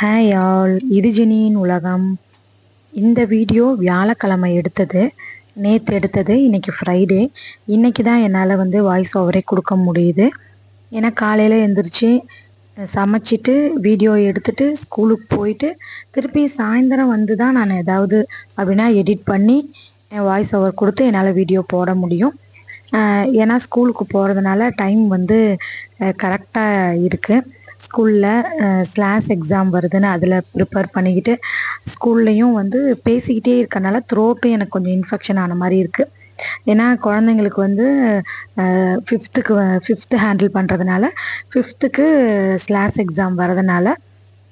Hi all இது ஜெனியின் உலகம். இந்த வீடியோ வியாழக்கிழமை எடுத்தது. நேற்று எடுத்தது. இன்றைக்கி ஃப்ரைடே இன்றைக்கி தான் என்னால் வந்து வாய்ஸ் ஓவரே கொடுக்க முடியுது. ஏன்னா காலையில் எழுந்திரிச்சு சமைச்சிட்டு வீடியோ எடுத்துகிட்டு ஸ்கூலுக்கு போயிட்டு திருப்பி சாயந்தரம் வந்து தான் நான் ஏதாவது அப்படின்னா எடிட் பண்ணி வாய்ஸ் ஓவர் கொடுத்து என்னால் வீடியோ போட முடியும். ஏன்னா ஸ்கூலுக்கு போகிறதுனால டைம் வந்து கரெக்டாக இருக்குது ஸ்கூலில் ஸ்லாஸ் எக்ஸாம் வருதுன்னு அதில் ப்ரிப்பேர் பண்ணிக்கிட்டு ஸ்கூல்லையும் வந்து பேசிக்கிட்டே இருக்கனால த்ரோட்டும் எனக்கு கொஞ்சம் இன்ஃபெக்ஷன் ஆன மாதிரி இருக்குது ஏன்னா குழந்தைங்களுக்கு வந்து ஃபிஃப்த்துக்கு ஃபிஃப்த்து ஹேண்டில் பண்ணுறதுனால ஃபிஃப்த்துக்கு ஸ்லாஸ் எக்ஸாம் வரதுனால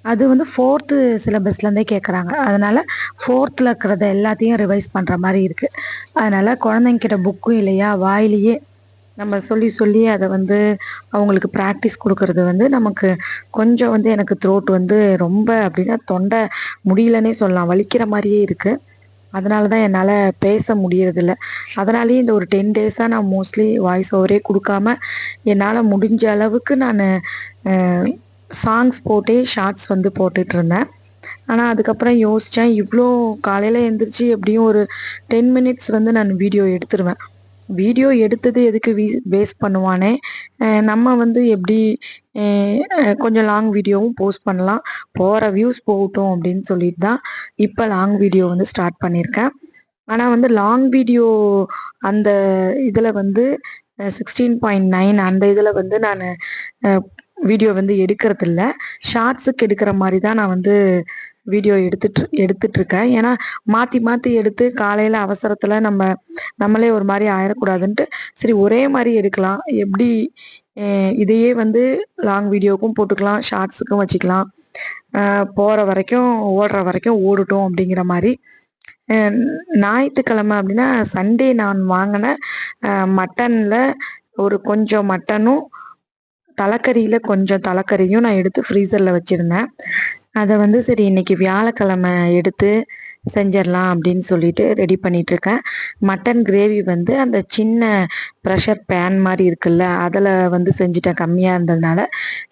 அது வந்து ஃபோர்த்து சிலபஸ்லேருந்தே கேட்குறாங்க அதனால் ஃபோர்த்தில் இருக்கிறத எல்லாத்தையும் ரிவைஸ் பண்ணுற மாதிரி இருக்குது அதனால் குழந்தைங்கிட்ட புக்கும் இல்லையா? வாயிலேயே நம்ம சொல்லி சொல்லி அதை வந்து அவங்களுக்கு ப்ராக்டிஸ் கொடுக்கறது வந்து நமக்கு கொஞ்சம் வந்து எனக்கு த்ரோட் வந்து ரொம்ப அப்படின்னா தொண்டை முடியலன்னே சொல்லலாம். வலிக்கிற மாதிரியே இருக்குது அதனால தான் என்னால் பேச முடியறதில்ல. அதனாலேயே இந்த ஒரு டென் டேஸாக நான் மோஸ்ட்லி வாய்ஸ் ஓவரே கொடுக்காம என்னால் முடிஞ்ச அளவுக்கு நான் சாங்ஸ் போட்டே ஷார்ட்ஸ் வந்து போட்டுட்ருந்தேன். ஆனால் அதுக்கப்புறம் யோசித்தேன் இவ்வளோ காலையில் எழுந்திரிச்சு எப்படியும் ஒரு டென் மினிட்ஸ் வந்து நான் வீடியோ எடுத்துருவேன். வீடியோ எடுத்தது எதுக்கு வீ வேஸ்ட் பண்ணுவானே? நம்ம வந்து எப்படி கொஞ்சம் லாங் வீடியோவும் போஸ்ட் பண்ணலாம். போகிற வியூஸ் போகட்டும் அப்படின்னு சொல்லிட்டு தான் இப்போ லாங் வீடியோ வந்து ஸ்டார்ட் பண்ணியிருக்கேன் ஆனால் வந்து லாங் வீடியோ அந்த இதில் வந்து சிக்ஸ்டீன் பாயிண்ட் நைன் அந்த இதில் வந்து நான் வீடியோ வந்து எடுக்கிறதில்ல. ஷார்ட்ஸுக்கு எடுக்கிற மாதிரி தான் நான் வந்து வீடியோ எடுத்துட்டு எடுத்துட்ருக்கேன் ஏன்னா மாற்றி மாற்றி எடுத்து காலையில் அவசரத்தில் நம்ம நம்மளே ஒரு மாதிரி ஆயிடக்கூடாதுன்ட்டு சரி ஒரே மாதிரி எடுக்கலாம். எப்படி இதையே வந்து லாங் வீடியோவுக்கும் போட்டுக்கலாம் ஷார்ட்ஸுக்கும் வச்சுக்கலாம். போகிற வரைக்கும் ஓடுற வரைக்கும் ஓடட்டும் அப்படிங்கிற மாதிரி. ஞாயிற்றுக்கிழமை அப்படின்னா சண்டே நான் வாங்கின மட்டனில் ஒரு கொஞ்சம் மட்டனும் தலைக்கறியில் கொஞ்சம் தலைக்கறியும் நான் எடுத்து ஃப்ரீசரில் வச்சுருந்தேன். அதை வந்து சரி இன்னைக்கு வியாழக்கிழமை எடுத்து செஞ்சிடலாம் அப்படின்னு சொல்லிட்டு ரெடி பண்ணிட்டு இருக்கேன். மட்டன் கிரேவி வந்து அந்த சின்ன ப்ரெஷர் பேன் மாதிரி இருக்குல்ல அதில் வந்து செஞ்சுட்டேன். கம்மியாக இருந்ததுனால.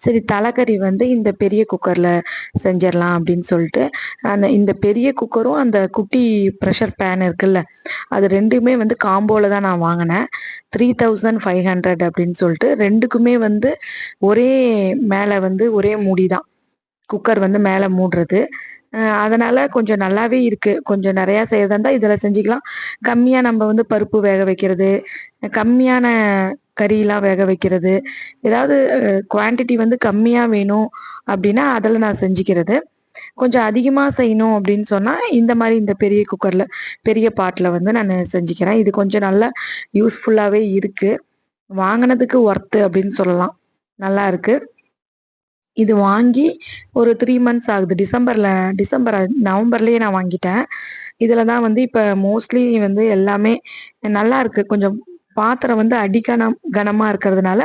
சரி தலைக்கறி வந்து இந்த பெரிய குக்கரில் செஞ்சிடலாம் அப்படின்னு சொல்லிட்டு அந்த இந்த பெரிய குக்கரும் அந்த குட்டி ப்ரெஷர் பேன் இருக்குல்ல அது ரெண்டுமே வந்து காம்போவில் தான் நான் வாங்கினேன். த்ரீ தௌசண்ட் ஃபைவ் ஹண்ட்ரட் அப்படின்னு சொல்லிட்டு ரெண்டுக்குமே வந்து ஒரே மேலே வந்து ஒரே மூடி தான். குக்கர் வந்து மேலே மூடுறது. அதனால் அதனால கொஞ்சம் நல்லாவே இருக்கு. கொஞ்சம் நிறையா செய்யறதா இருந்தால் இதில் செஞ்சுக்கலாம். கம்மியாக நம்ம வந்து பருப்பு வேக வைக்கிறது கம்மியான கறியெல்லாம் வேக வைக்கிறது. ஏதாவது குவான்டிட்டி வந்து கம்மியாக வேணும் அப்படின்னா அதில் நான் செஞ்சுக்கிறது. கொஞ்சம் அதிகமாக செய்யணும் அப்படின்னு சொன்னால் இந்த மாதிரி இந்த பெரிய குக்கரில் பெரிய பாட்டில் வந்து நான் செஞ்சுக்கிறேன். இது கொஞ்சம் நல்லா யூஸ்ஃபுல்லாகவே இருக்குது வாங்கினதுக்கு ஒர்த்து அப்படின்னு சொல்லலாம். நல்லா இருக்குது இது வாங்கி ஒரு த்ரீ மந்த்ஸ் ஆகுது. டிசம்பரில் டிசம்பர் நவம்பர்லேயே நான் வாங்கிட்டேன். இதில் தான் வந்து இப்போ மோஸ்ட்லி வந்து எல்லாமே நல்லா இருக்கு. கொஞ்சம் பாத்திரம் வந்து அடி கனம் கனமாக இருக்கிறதுனால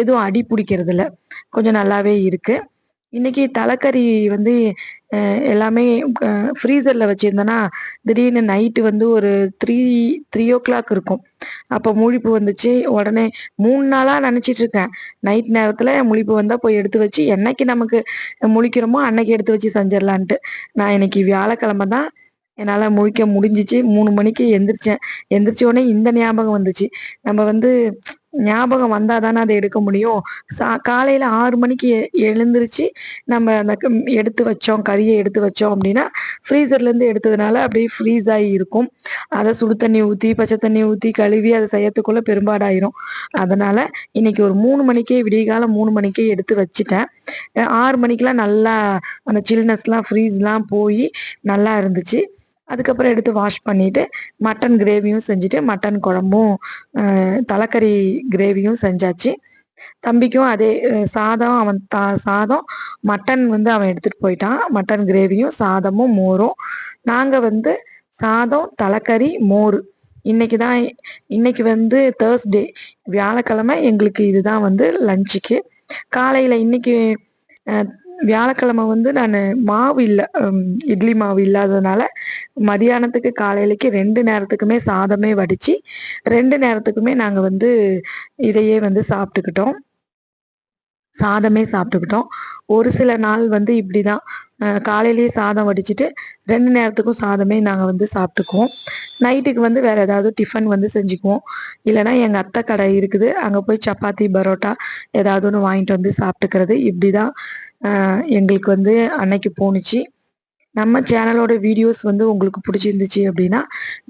எதுவும் அடி பிடிக்கிறது இல்லை கொஞ்சம் நல்லாவே இருக்குது இன்னைக்கு தலைக்கறி வந்து எல்லாமே ஃப்ரீசரில் வச்சுருந்தேன்னா திடீர்னு நைட்டு வந்து ஒரு த்ரீ த்ரீ ஓ கிளாக் இருக்கும். அப்போ முழிப்பு வந்துச்சு. உடனே மூணு நாளாக நினச்சிட்டு இருக்கேன். நைட் நேரத்தில் முழிப்பு வந்தால் போய் எடுத்து வச்சு என்னைக்கு நமக்கு முழிக்கிறோமோ அன்னைக்கு எடுத்து வச்சு செஞ்சிடலான்ட்டு. நான் இன்னைக்கு வியாழக்கிழமை தான் என்னால் முழிக்க முடிஞ்சிச்சு. மூணு மணிக்கு எந்திரிச்சேன். எந்திரிச்ச உடனே இந்த ஞாபகம் வந்துச்சு. நம்ம வந்து ஞாபகம் வந்தால் தானே அதை எடுக்க முடியும். சா காலையில் ஆறு மணிக்கு எ- எழுந்திருச்சு நம்ம அந்த க- எடுத்து வச்சோம் கறியை எடுத்து வச்சோம் அப்படின்னா ஃப்ரீசர்லேருந்து எடுத்ததுனால அப்படியே ஃப்ரீஸ் ஆகி இருக்கும். அதை சுடு தண்ணி ஊற்றி பச்சை தண்ணி ஊற்றி கழுவி அதை செய்யறதுக்குள்ள பெரும்பாடாயிரும். அதனால இன்னைக்கு ஒரு மூணு மணிக்கே விடியகாலம் மூணு மணிக்கே எடுத்து வச்சுட்டேன். ஆறு மணிக்கெல்லாம் நல்லா அந்த சில்னஸ்லாம் ஃப்ரீஸ்லாம் போய் நல்லா இருந்துச்சு. அதுக்கப்புறம் எடுத்து வாஷ் பண்ணிட்டு மட்டன் கிரேவியும் செஞ்சுட்டு மட்டன் குழம்பும் தலைக்கறி கிரேவியும் செஞ்சாச்சு. தம்பிக்கும் அதே சாதம் அவன் தா சாதம் மட்டன் வந்து அவன் எடுத்துட்டு போயிட்டான். மட்டன் கிரேவியும் சாதமும் மோரும். நாங்கள் வந்து சாதம் தலைக்கறி மோர். இன்னைக்கு தான் இன்னைக்கு வந்து தேர்ஸ்டே வியாழக்கிழமை எங்களுக்கு இதுதான் வந்து லஞ்சுக்கு காலையில இன்னைக்கு வியாழக்கிழமை வந்து நான் மாவு இல்லை இட்லி மாவு இல்லாததுனால மதியானத்துக்கு காலையிலக்கு ரெண்டு நேரத்துக்குமே சாதமே வடித்து ரெண்டு நேரத்துக்குமே நாங்கள் வந்து இதையே வந்து சாப்பிட்டுக்கிட்டோம். சாதமே சாப்பிட்டுக்கிட்டோம். ஒரு சில நாள் வந்து இப்படி தான் காலையிலேயே சாதம் வடிச்சிட்டு ரெண்டு நேரத்துக்கும் சாதமே நாங்கள் வந்து சாப்பிட்டுக்குவோம். நைட்டுக்கு வந்து வேறு ஏதாவது டிஃபன் வந்து செஞ்சுக்குவோம். இல்லைனா எங்கள் அத்தை கடை இருக்குது அங்கே போய் சப்பாத்தி பரோட்டா ஏதாவது ஒன்று வாங்கிட்டு வந்து சாப்பிட்டுக்கிறது. இப்படி தான் எங்களுக்கு வந்து அன்னைக்கு போணுச்சு. நம்ம சேனலோட வீடியோஸ் வந்து உங்களுக்கு பிடிச்சிருந்துச்சு அப்படின்னா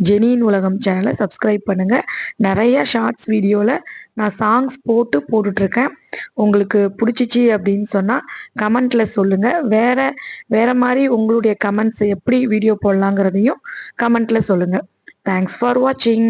ஜெனியின் உலகம் சேனலை சப்ஸ்கிரைப் பண்ணுங்கள் நிறைய ஷார்ட்ஸ் வீடியோவில் நான் சாங்ஸ் போட்டு போட்டுட்ருக்கேன். உங்களுக்கு பிடிச்சிச்சு அப்படின்னு சொன்னால் கமெண்ட்டில் சொல்லுங்கள் வேறு வேறு மாதிரி உங்களுடைய கமெண்ட்ஸ் எப்படி வீடியோ போடலாங்கிறதையும் கமெண்ட்டில் சொல்லுங்கள் தேங்க்ஸ் ஃபார் வாட்சிங்